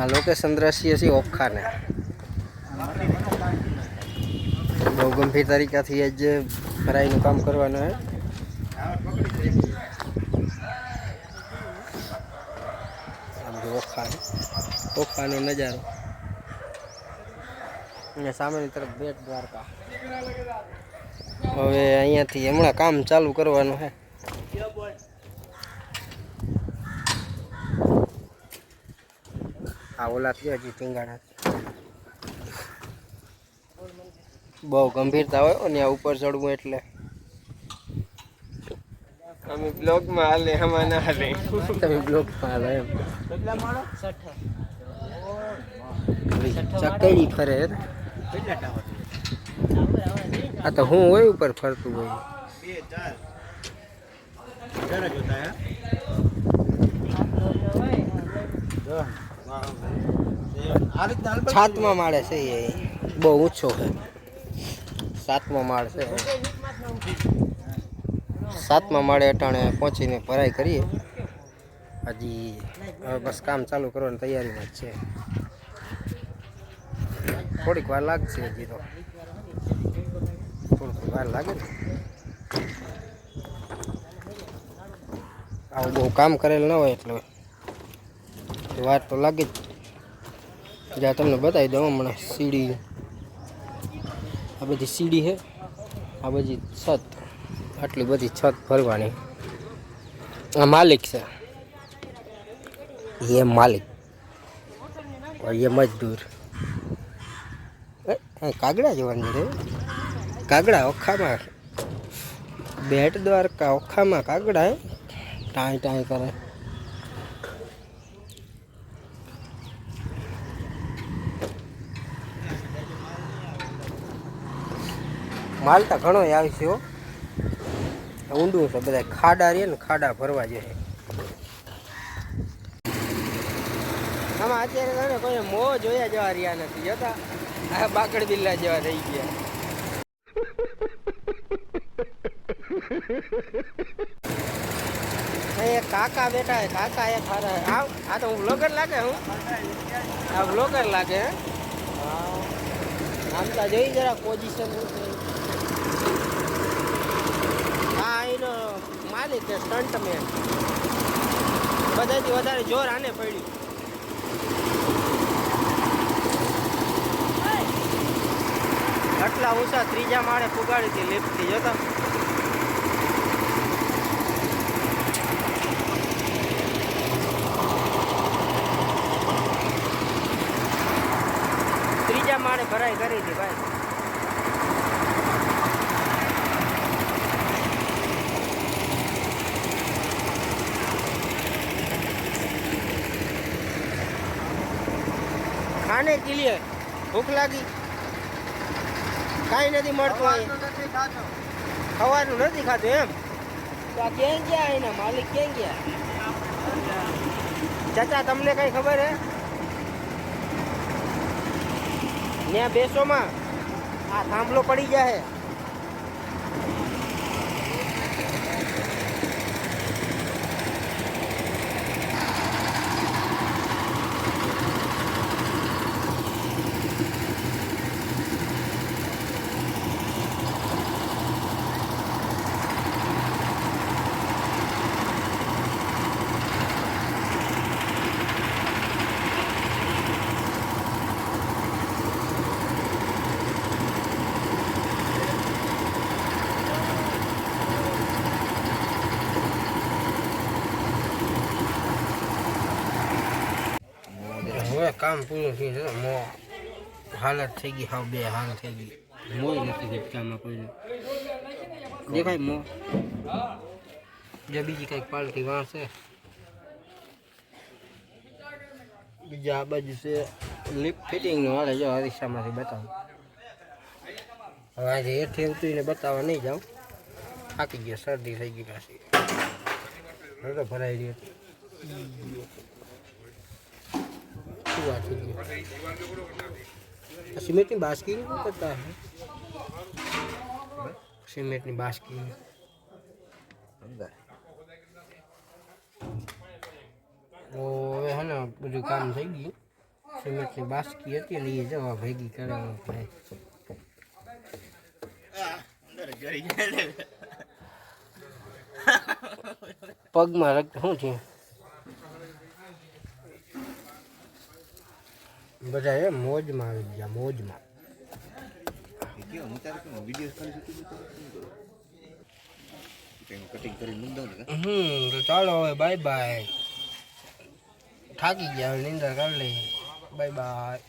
આ લોકેશન દ્રશ્ય છે ઓખાને. બહુ ગંભીર તરીકાથી જ ભરાઈનું કામ કરવાનું હે. ઓખા. ઓખાનો નજારો. અને સામેની તરફ બેટ દ્વારકા. હવે અહીંયાથી હમણાં કામ ચાલુ કરવાનું છે આ ઓલા થયો હજી ટીંગાણા. બહુ ગંભીરતા હોય ને ઉપર ચડવું એટલે. અમે બ્લોગમાં હાલે હમા ના હાલે. તમે બ્લોકમાં એમ. કેટલા છઠ્ઠ. ચકડી ફરે. કેટલા ટાવર? આ તો હું હોય ઉપર ફરતું હોય. બે ચાર. જરા જોતા હે? છાતમાં માળે છે એ. બહુ ઊંચો છે. સાતમા માળ છે. સાતમા માળે અટાણે પહોંચીને ભરાઈ કરીએ. હજી બસ કામ ચાલુ કરવાની તૈયારીમાં જ છે. થોડીક વાર લાગશે હજી તો. થોડીક વાર લાગે આવું બહુ કામ કરેલ ન હોય એટલે. વાર તો લાગે જ. જ્યાં તમને બતાવી દઉં હમણાં સીડી. આ બધી સીડી છે. આ બધી છત. આટલી બધી છત ભરવાની. આ માલિક છે. એ માલિક. એ મજદૂર. કાગડા જવાની રે કાગડા ઓખામાં. બેટ દ્વારકા ઓખામાં કાગડા ટાઈ ટાઈ કરે. માલતા ઘણો આવશે છે ઊંડું છે બધા ખાડા રે ને ખાડા ભરવા જોઈએ આમાં અત્યારે તમે કોઈ મો જોયા જવા રહ્યા નથી, જોતા? આ બાકડ બિલ્લા જેવા થઈ ગયા. કાકા બેઠા હે કાકા એ હારા આવ, આ તો હું બ્લોગર લાગે હું? આ બ્લોગર લાગે. આમ તો જોઈ જરા પોઝિશન હા એનો માલિક છે સ્ટન્ટમેન બધાથી વધારે જોર આને પડ્યું. આટલા ઉષા ત્રીજા માળે પુગાડી હતી લિફ્ટથી જોતા ત્રીજા માળે ભરાઈ કરી હતી ભાઈ. ખાને કે લીએ ભૂખ લાગી. કાંઈ નથી મળતું ખવાનું નથી ખાતું એમ? તો આ ક્યાં ગયા એના માલિક? ક્યાં ગયા? ચાચા તમને કઈ ખબર હે? ત્યાં બેસોમાં. આ થાંભલો પડી જાય હવે કામ પૂરું થયું છે મો હાલત થઈ ગઈ હાવ બે હાલ થઈ ગઈ. મોય નથી ઘટકામાં કોઈ દેખાય મો. જે બીજી કંઈક પાલટી વાંચે બીજા આ બાજુ છે લિપ ફિટિંગનું હાલે જો અરીસામાંથી બતાવું. હવે આજે હેઠે ઉતરીને બતાવવા નહીં જાઉં. થાકી ગયો શરદી થઈ ગઈ પાછી. ભરાઈ રહી ભરાઈ રહ્યો શું વાત થઈ ગઈ આ સિમેન્ટની બાસ્કી નહીં કરતા હે સિમેન્ટની બાસ્કી અંદર તો હવે હે ને બધું કામ થઈ ગયું સિમેન્ટની બાસ્કી હતી ને એ જવા ભેગી કરવાનું થાય પગમાં રક્ત શું છે બધા એ મોજમાં આવી ગયા, મોજમાં. હમ ચાલો હવે બાય બાય થાકી ગયા નિંદર કરી લઈ બાય બાય